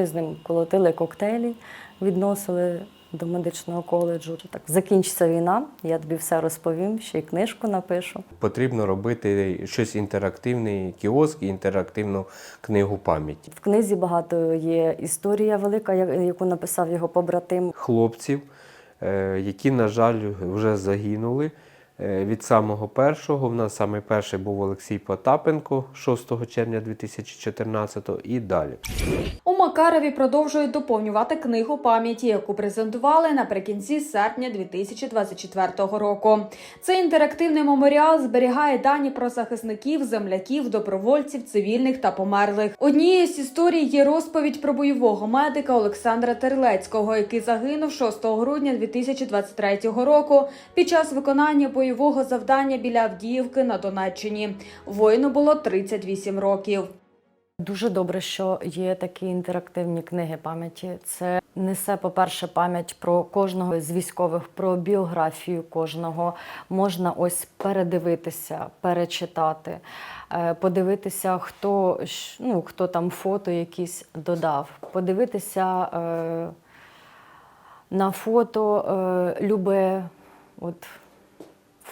Ми з ним колотили коктейлі, відносили до медичного коледжу. Так, закінчиться війна, я тобі все розповім, ще й книжку напишу. Потрібно робити щось інтерактивний кіоск і інтерактивну книгу пам'яті. В книзі багато є історія велика, яку написав його побратим. Хлопців, е, які, на жаль, вже загинули. Е, Від самого першого, в нас самий перший був Олексій Потапенко 6 червня 2014 і далі. У Макарові продовжують доповнювати книгу пам'яті, яку презентували наприкінці серпня 2024 року. Цей інтерактивний меморіал зберігає дані про захисників, земляків, добровольців, цивільних та померлих. Однією з історій є розповідь про бойового медика Олександра Терлецького, який загинув 6 грудня 2023 року під час виконання бойового завдання біля Авдіївки на Донеччині. Воїну було 38 років. Дуже добре, що є такі інтерактивні книги пам'яті. Це несе, по-перше, пам'ять про кожного з військових, про біографію кожного. Можна ось передивитися, перечитати, е, подивитися, хто, ну, хто там фото якісь додав, подивитися е, на фото е, любе от,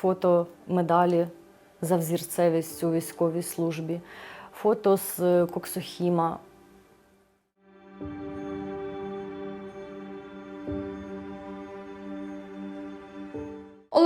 фото медалі за взірцевість у військовій службі фото з е, Коксохіма.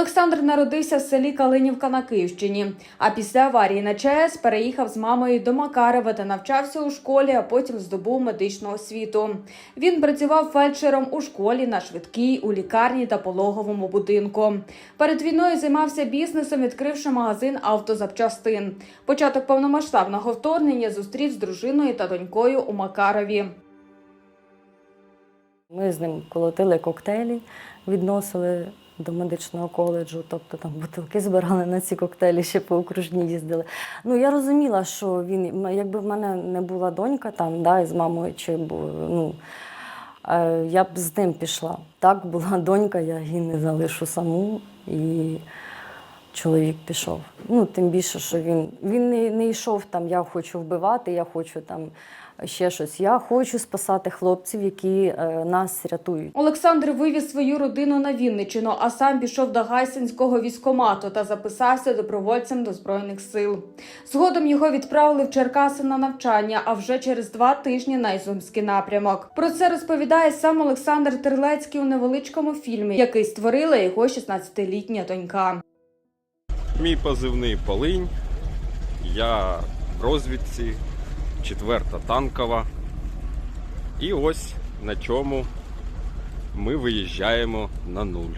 Олександр народився в селі Калинівка на Київщині. А після аварії на ЧАЕС переїхав з мамою до Макарова та навчався у школі, а потім здобув медичну освіту. Він працював фельдшером у школі, на швидкій, у лікарні та пологовому будинку. Перед війною займався бізнесом, відкривши магазин автозапчастин. Початок повномасштабного вторгнення зустрів з дружиною та донькою у Макарові. Ми з ним колотили коктейлі, відносили до медичного коледжу, тобто там бутилки збирали на ці коктейлі, ще по окружні їздили. Ну я розуміла, що він, якби в мене не була донька там, да, із мамою, чи ну, е, я б з ним пішла. Так була донька, я її не залишу саму. І чоловік пішов. Ну, тим більше, що він, він не, не йшов там, я хочу вбивати, я хочу там ще щось. Я хочу спасати хлопців, які е, нас рятують. Олександр вивіз свою родину на Вінниччину, а сам пішов до Гайсинського військомату та записався добровольцем до збройних сил. Згодом його відправили в Черкаси на навчання, а вже через два тижні на Ізюмський напрямок. Про це розповідає сам Олександр Терлецький у невеличкому фільмі, який створила його 16-літня донька. Мій позивний Полинь. Я в розвідці, четверта танкова. І ось на чому ми виїжджаємо на нуль.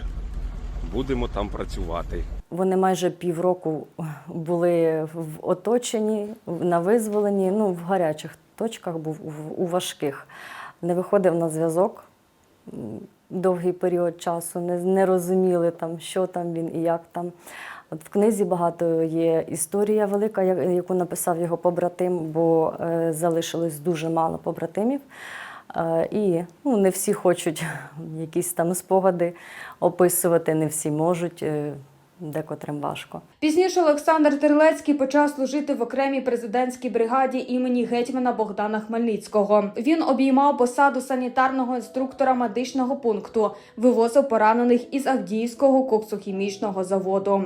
Будемо там працювати. Вони майже півроку були в оточенні, на визволенні, ну, в гарячих точках був, у важких. Не виходив на зв'язок довгий період часу, не, не розуміли, там, що там він і як там. От в книзі багато є історія велика, яку написав його побратим, бо е, залишилось дуже мало побратимів. Е, і ну, не всі хочуть якісь там спогади описувати, не всі можуть, е, декотрим важко. Пізніше Олександр Терлецький почав служити в окремій президентській бригаді імені гетьмана Богдана Хмельницького. Він обіймав посаду санітарного інструктора медичного пункту, вивозив поранених із Авдіївського коксохімічного заводу.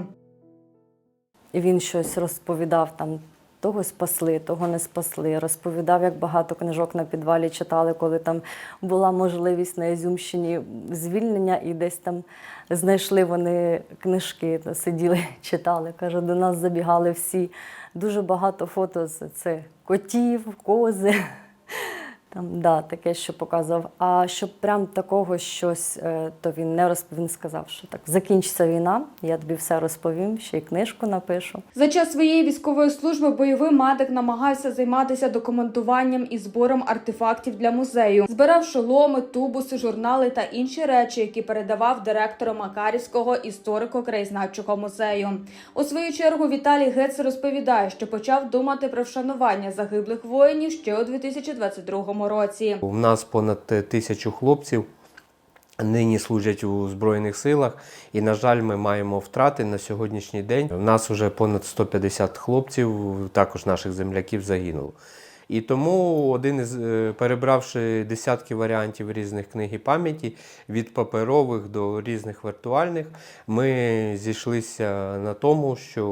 І він щось розповідав там. Того спасли, того не спасли. Розповідав, як багато книжок на підвалі читали, коли там була можливість на Ізюмщині звільнення, і десь там знайшли вони книжки, то сиділи, читали. Каже, до нас забігали всі. Дуже багато фото з це котів, кози. Там, да, таке, що показував. А щоб прям такого щось, е, то він не розповів. Він сказав, що так закінчиться війна, я тобі все розповім, ще й книжку напишу. За час своєї військової служби бойовий медик намагався займатися документуванням і збором артефактів для музею. Збирав шоломи, тубуси, журнали та інші речі, які передавав директору Макарівського історико-краєзнавчого музею. У свою чергу Віталій Гец розповідає, що почав думати про вшанування загиблих воїнів ще у 2022 році. У нас понад е, тисячу хлопців нині служать у Збройних силах, і, на жаль, ми маємо втрати на сьогоднішній день. У нас вже понад 150 хлопців, також наших земляків, загинуло. І тому один із е, перебравши десятки варіантів різних книг і пам'яті, від паперових до різних віртуальних, ми зійшлися на тому, що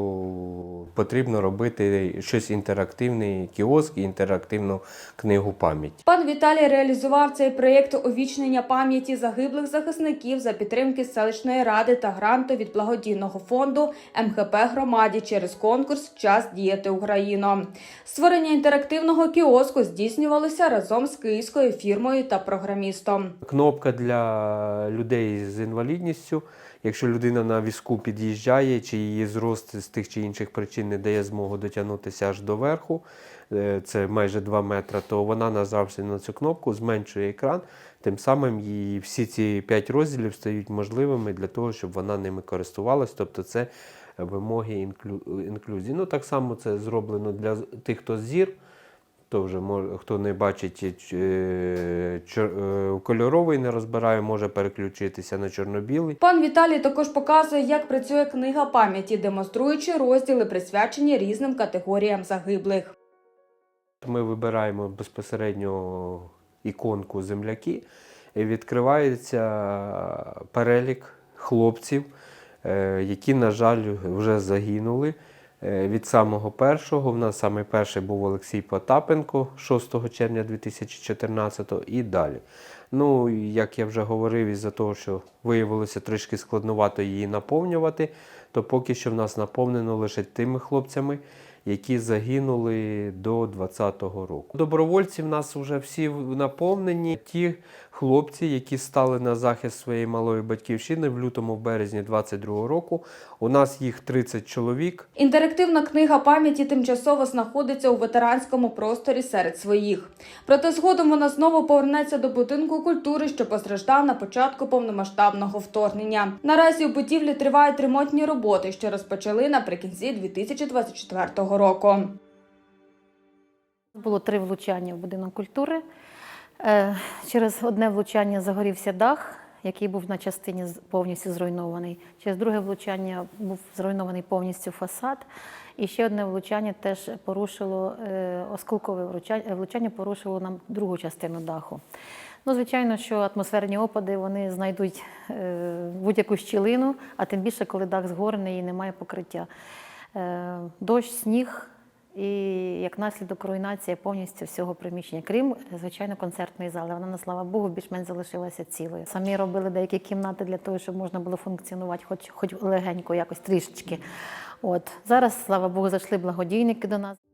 потрібно робити щось інтерактивний кіоск і інтерактивну книгу пам'яті. Пан Віталій реалізував цей проєкт увічнення пам'яті загиблих захисників за підтримки селищної ради та гранту від благодійного фонду МХП громаді через конкурс Час діяти Україно. Створення інтерактивного кіоску здійснювалося разом з київською фірмою та програмістом. Кнопка для людей з інвалідністю. Якщо людина на візку під'їжджає, чи її зрост з тих чи інших причин не дає змогу дотягнутися аж до верху, е, це майже 2 метри, то вона нажавши на цю кнопку, зменшує екран. Тим самим їй всі ці 5 розділів стають можливими для того, щоб вона ними користувалась. Тобто це вимоги інклю... інклюзії. Ну так само це зроблено для тих, хто зір. Хто вже може, хто не бачить е, чор- е, кольоровий, не розбирає, може переключитися на чорно-білий. Пан Віталій також показує, як працює книга пам'яті, демонструючи розділи, присвячені різним категоріям загиблих. Ми вибираємо безпосередньо іконку земляки, і відкривається перелік хлопців, е, які, на жаль, вже загинули. Е, Від самого першого, в нас самий перший був Олексій Потапенко 6 червня 2014 і далі. Ну, як я вже говорив, із-за того, що виявилося трішки складновато її наповнювати, то поки що в нас наповнено лише тими хлопцями, які загинули до 2020 року. Добровольці в нас вже всі наповнені. Ті хлопці, які стали на захист своєї малої батьківщини в лютому березні 2022 року. У нас їх 30 чоловік. Інтерактивна книга пам'яті тимчасово знаходиться у ветеранському просторі серед своїх. Проте згодом вона знову повернеться до будинку культури, що постраждав на початку повномасштабного вторгнення. Наразі у будівлі тривають ремонтні роботи, що розпочали наприкінці 2024 року. Було три влучання в будинок культури. Е, Через одне влучання загорівся дах, який був на частині повністю зруйнований. Через друге влучання був зруйнований повністю фасад. І ще одне влучання теж порушило е, осколкове влучання, влучання порушило нам другу частину даху. Ну, звичайно, що атмосферні опади вони знайдуть е, будь-яку щілину, а тим більше, коли дах згорений і немає покриття. Е, Дощ, сніг, і як наслідок руйнація повністю всього приміщення, крім, звичайно, концертної зали. Вона, на слава Богу, більш-менш залишилася цілою. Самі робили деякі кімнати для того, щоб можна було функціонувати, хоч, хоч легенько, якось трішечки. От зараз, слава Богу, зайшли благодійники до нас.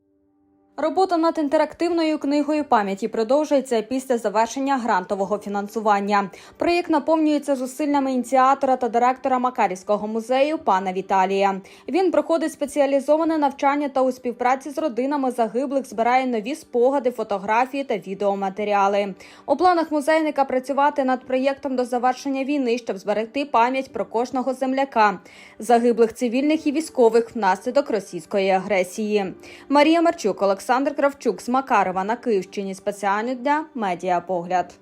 Робота над інтерактивною книгою пам'яті продовжується після завершення грантового фінансування. Проєкт наповнюється зусиллями ініціатора та директора Макарівського музею пана Віталія. Він проходить спеціалізоване навчання та у співпраці з родинами загиблих збирає нові спогади, фотографії та відеоматеріали. У планах музейника працювати над проєктом до завершення війни, щоб зберегти пам'ять про кожного земляка, загиблих цивільних і військових внаслідок російської агресії. Марія Марчук, Олександр Кравчук з Макарова на Київщині. Спеціально для медіапогляд.